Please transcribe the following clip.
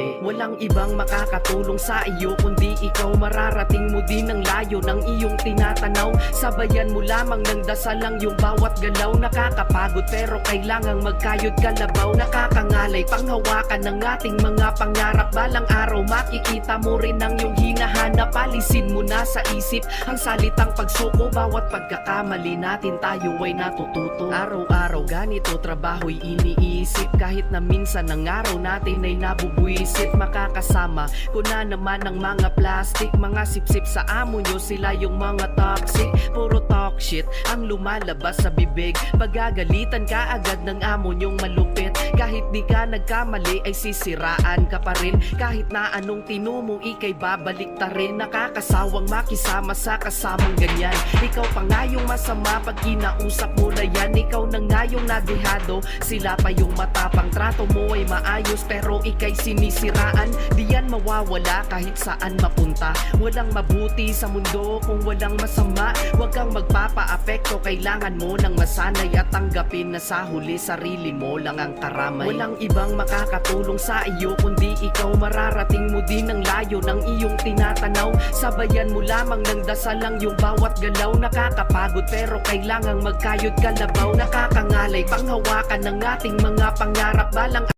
day. Walang ibang makakatulong sa iyo Kundi ikaw mararating mo din ang layo Ng iyong tinatanaw. Sabayan mo lamang ng dasal lang yung bawat galaw. Nakakapagod pero kailangang magkayod kalabaw. Nakakangalay panghawakan ng ating mga pangarap. Balang araw makikita mo rin ang iyong hinahanap. Alisin mo na sa isip ang salitang pagsuko. Bawat pagkakamali natin tayo ay natututo. Araw-araw ganito trabaho'y iniisip. Kahit na minsan ang araw natin ay nabubuisit Makakasama. Ko na naman ang mga plastic Mga sipsip sa amo nyo sila yung mga toxic. Puro talk shit ang lumalabas sa bibig. Pagagalitan ka agad ng amo nyong malupit Kahit di ka nagkamali ay sisiraan ka pa rin. Kahit na anong tinumo ikay babalik ta rin. Nakakasawang makisama sa kasamang ganyan. Ikaw pa nga yung masama pag kinausap mo na yan. Ikaw na nga yung nadehado Sila pa yung matapang trato mo ay maayos Pero ikay sinisiraan mawawala kahit saan mapunta. Walang mabuti sa mundo kung walang masama. Huwag kang magpapa-apekto Kailangan mo ng masanay at tanggapin na sa huli sarili mo lang ang karamay. Walang ibang makakatulong sa iyo Kundi ikaw. Mararating mo din ang layo ng iyong tinatanaw. Sabayan mo lamang ng dasal lang yung bawat galaw. Nakakapagod pero kailangang magkayod kalabaw. Nakakangalay panghawakan ng ating mga pangarap. Balang